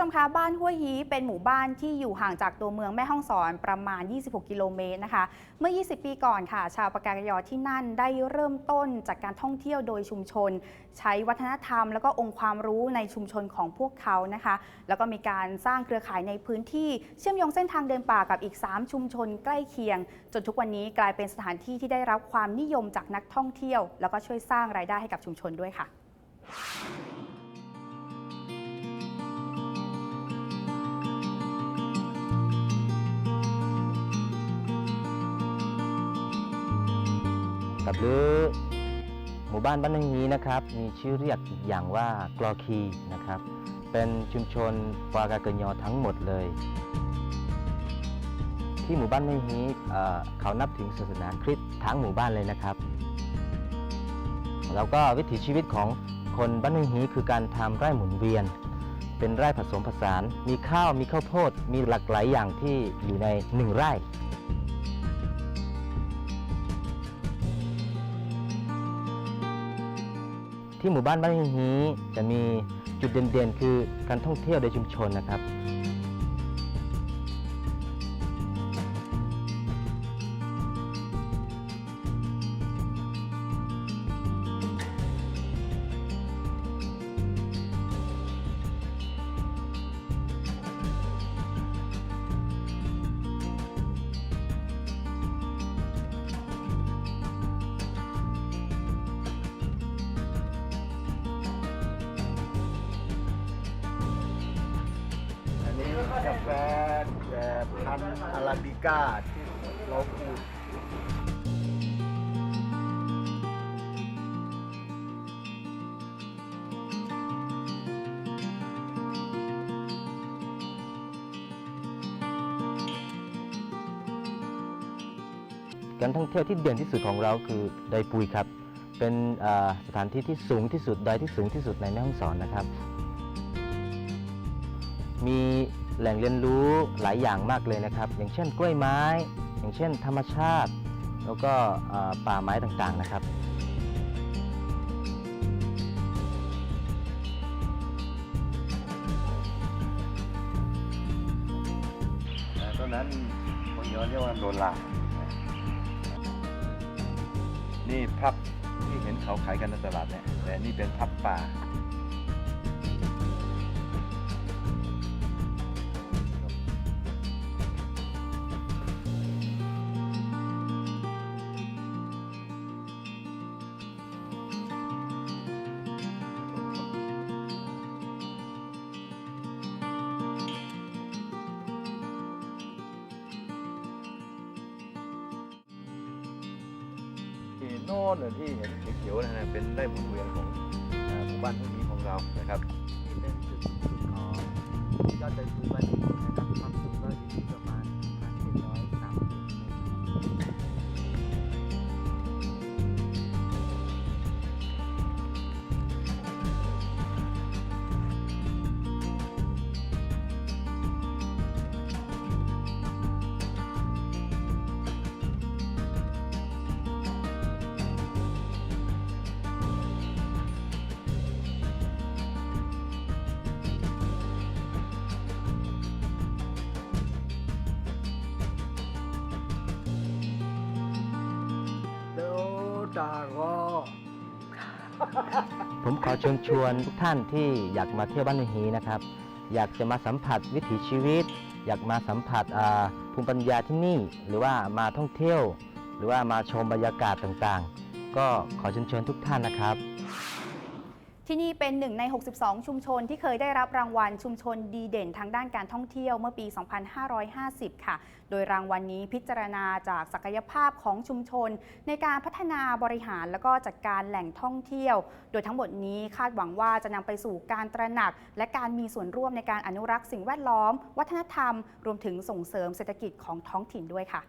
ชมคะบ้านห้วยฮีเป็นหมู่บ้านที่อยู่ห่างจากตัวเมืองแม่ฮ่องสอนประมาณ 26 กิโลเมตรนะคะ เมื่อ 20 ปีก่อนค่ะ ชาวปากากยอที่นั่นได้เริ่มต้นจากการท่องเที่ยวโดยชุมชน ใช้วัฒนธรรม แล้วก็องค์ความรู้ในชุมชนของพวกเขานะคะ แล้วก็มีการสร้างเครือข่ายในพื้นที่เชื่อมโยงเส้นทางเดินป่ากับอีก 3 ชุมชนใกล้เคียง จนทุกวันนี้กลายเป็นสถานที่ที่ได้รับความนิยมจากนักท่องเที่ยว แล้วก็ช่วยสร้างรายได้ให้กับชุมชนด้วยค่ะ ครับหรือหมู่บ้านบ้านนางฮีนะครับ มีชื่อเรียกอีกอย่างว่ากลอคีนะครับ เป็นชุมชนปากาเกญอทั้งหมดเลย ที่หมู่บ้านนางฮีเอ่อเขานับถึงศาสนาคริสต์ทั้งหมู่บ้านเลยนะครับ แล้วก็วิถีชีวิตของคนบ้านนางฮีคือการทำไร่หมุนเวียน เป็นไร่ผสมผสาน มีข้าวมีข้าวโพดมีหลากหลายอย่างที่อยู่ในหนึ่งไร่ ที่หมู่บ้านบ้านฮิฮีจะมีจุดเด่นๆคือการท่องเที่ยวในชุมชนนะครับาบิก้าที่เราปลูกการท่องเที่ยวที่เด่นที่สุดของเราคือดอยปุยครับ เป็นสถานที่ที่สูงที่สุดดอยที่สูงที่สุดในแม่ฮ่องสอนนะครับ มี แหล่งเรียนรู้หลายอย่างมากเลยนะครับ อย่างเช่นกล้วยไม้ อย่างเช่น ธรรมชาติ แล้วก็ป่าไม้ต่างๆนะครับตอนนั้นคนย้อนเรียกว่าโดนลานี่พับที่เห็นเขาขายกันในตลาดเนี่ยแต่นี่เป็นพับป่า โน่นที่เห็นเขียวๆนะฮะเป็นได้หมุนเวียนของหมู่บ้านพวกนี้ของเรานะครับนี่เป็นจุดสุดของยอดดอยปุยวันนี้นะครับความสูงก็อยู่ที่ประมา ตาก็ผมขอเชิญชวนทุกท่านที่อยากมาเที่ยวบ้านนฮีนะครับ อยากจะมาสัมผัสวิถีชีวิต อยากมาสัมผัสภูมิปัญญาที่นี่ หรือว่ามาท่องเที่ยว หรือว่ามาชมบรรยากาศต่างๆ ก็ขอเชิญชวนทุกท่านนะครับ ที่นี่เป็นหนึ่งใน 62 ชุมชนที่เคยได้รับรางวัลชุมชนดีเด่นทางด้านการท่องเที่ยวเมื่อปี 2550 ค่ะ โดยรางวัลนนี้พิจารณาจากศักยภาพของชุมชน ในการพัฒนาบริหารและก็จัดการแหล่งท่องเที่ยว โดยทั้งหมดนี้คาดหวังว่าจะนำไปสู่การตระหนัก และการมีส่วนร่วมในการอนุรักษ์สิ่งแวดล้อม วัฒนธรรม รวมถึงส่งเสริมเศรษฐกิจของท้องถิ่นด้วยค่ะ